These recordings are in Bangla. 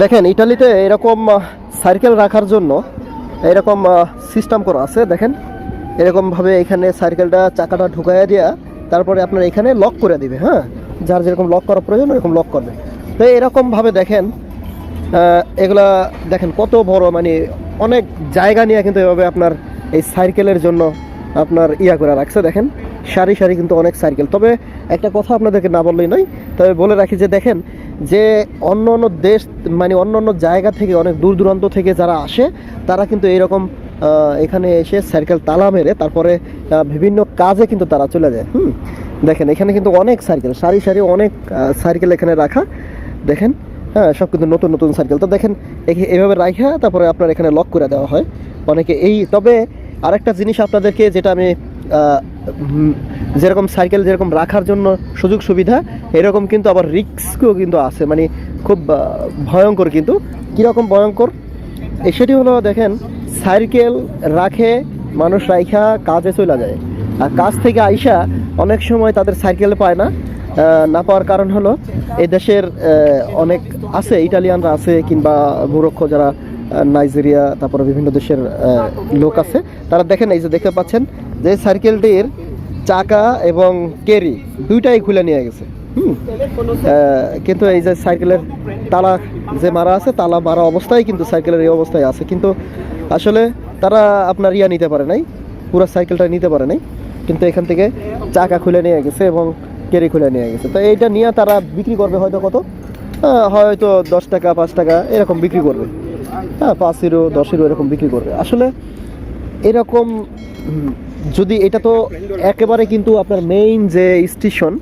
দেখেন, ইটালিতে এরকম সার্কেল রাখার জন্য এরকম সিস্টেম করা আছে, দেখেন। এরকমভাবে এখানে সার্কেলটা চাকাটা ঢুকাইয়া দিয়া তারপরে আপনার এখানে লক করে দিবে হ্যাঁ? যার যেরকম লক করা প্রয়োজন এরকম লক করবে। তো এরকমভাবে দেখেন এগুলা, দেখেন কত বড় মানে অনেক জায়গা নিয়ে কিন্তু এভাবে আপনার এই সাইকেলের জন্য আপনার ইয়া করে রাখছে, দেখেন। সারি সারি কিন্তু অনেক সাইকেল তবে একটা কথা আপনাদেরকে না বললেই নয়, তবে বলে রাখি যে, দেখেন যে অন্য অন্য দেশ মানে অন্য অন্য জায়গা থেকে অনেক দূর দূরান্ত থেকে যারা আসে তারা কিন্তু এরকম আহ, এখানে এসে সাইকেল তালা মেরে তারপরে বিভিন্ন কাজে কিন্তু তারা চলে যায়। হুম? দেখেন এখানে কিন্তু অনেক সাইকেল সারি সারি অনেক সাইকেল এখানে রাখা। দেখেন হ্যাঁ সব কিন্তু নতুন নতুন সাইকেল তো দেখেন এভাবে রাখা তারপরে আপনার এখানে লক করে দেওয়া হয়। অনেকে এই তবে আরেকটা জিনিস আপনাদেরকে যেটা আমি যেরকম সাইকেল যেরকম রাখার জন্য সুযোগ সুবিধা, এরকম কিন্তু আবার রিস্কও কিন্তু আছে। মানে খুব ভয়ঙ্কর কিন্তু। কীরকম ভয়ঙ্কর? সেটি হলো, দেখেন, সাইকেল রাখে, মানুষ রাইখা কাজে চলে যায়। আর কাজ থেকে আইসা অনেক সময় তাদের সাইকেল পায় না। না পাওয়ার কারণ হলো এই দেশের অনেক আছে, ইটালিয়ানরা আছে, কিংবা মুরক্ষ যারা নাইজেরিয়া, তারপরে বিভিন্ন দেশের লোক আছে, তারা দেখেন, এই যে দেখতে পাচ্ছেন, যে সাইকেলটির চাকা এবং কেরি দুইটাই খুলে নিয়ে গেছে। কিন্তু এই যে সাইকেলের তালা যে মারা আছে, তালা মারা অবস্থায় কিন্তু সাইকেলের এই অবস্থায় আছে। কিন্তু আসলে তারা আপনার ইয়া নিতে পারে নাই, পুরো সাইকেলটা নিতে পারে নাই। কিন্তু এখান থেকে চাকা খুলে নিয়ে গেছে এবং কেরি খুলে নিয়ে গেছে। তো এইটা নিয়ে তারা বিক্রি করবে হয়তো কত? হয়তো দশ টাকা, পাঁচ টাকা এরকম বিক্রি করবে। হ্যাঁ পাঁচ ইউরো দশ ইউরো এরকম বিক্রি করবে। আসলে এরকম যদি এটা তো একেবারে কিন্তু আপনার মেইন যে স্টেশন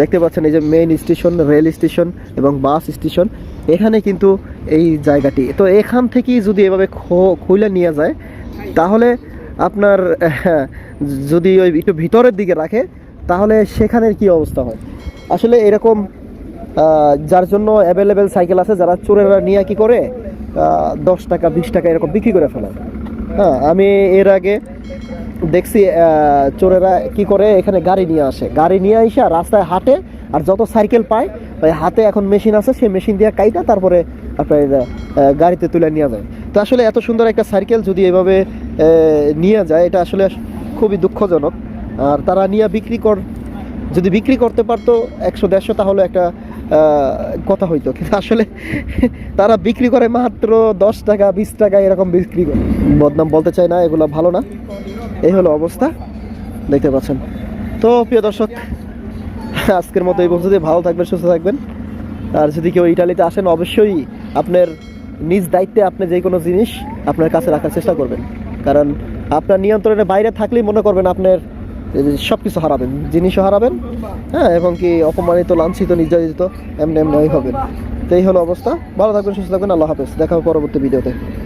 দেখতে পাচ্ছেন এই যে মেইন স্টেশন রেল স্টেশন এবং বাস স্টেশন এখানে কিন্তু এই জায়গাটি। তো এখান থেকেই যদি এভাবে খুলে নিয়ে যায় তাহলে আপনার হ্যাঁ, যদি ওই একটু ভিতরের দিকে রাখে তাহলে সেখানের কি অবস্থা হয়? আসলে এরকম যার জন্য অ্যাভেলেবেল সাইকেল আছে যারা চোরেরা নিয়ে কি করে দশ টাকা বিশ টাকা এরকম বিক্রি করে ফেলে। হ্যাঁ আমি এর আগে দেখছি চোরেরা কি করে এখানে গাড়ি নিয়ে আসে। গাড়ি নিয়ে এসে রাস্তায় হাঁটে, আর যত সাইকেল পায় ওই হাতে এখন মেশিন আছে, সেই মেশিন দিয়ে কাইটা তারপরে আপনার গাড়িতে তুলে নিয়ে যায়। তো আসলে এত সুন্দর একটা সাইকেল যদি এভাবে নিয়ে যায়, এটা আসলে খুবই দুঃখজনক। আর তারা নিয়ে বিক্রি কর, যদি বিক্রি করতে পারতো একশো, দেড়শো, তাহলে একটা কথা হইতো। কিন্তু আসলে তারা বিক্রি করে মাত্র দশ টাকা, বিশ টাকা এরকম বিক্রি করে। বদনাম বলতে চাই না, এগুলো ভালো না। এই হলো অবস্থা। দেখতে পাচ্ছেন। তো প্রিয় দর্শক, আজকের মতো এই পর্যন্ত ভালো থাকবেন, সুস্থ থাকবেন। আর যদি কেউ ইটালিতে আসেন, অবশ্যই আপনার নিজ দায়িত্বে আপনি যে কোনো জিনিস আপনার কাছে রাখার চেষ্টা করবেন। কারণ আপনার নিয়ন্ত্রণের বাইরে থাকলেই মনে করবেন আপনার সব কিছু হারাবেন, জিনিসও হারাবেন হ্যাঁ এবং কি অপমানিত, লাঞ্ছিত, নির্যাতিত, এমনি এমনি হবেন। তো এই হলো অবস্থা। ভালো থাকবেন, সুস্থ থাকবেন। আল্লাহ হাফেজ। দেখা পরবর্তী ভিডিওতে।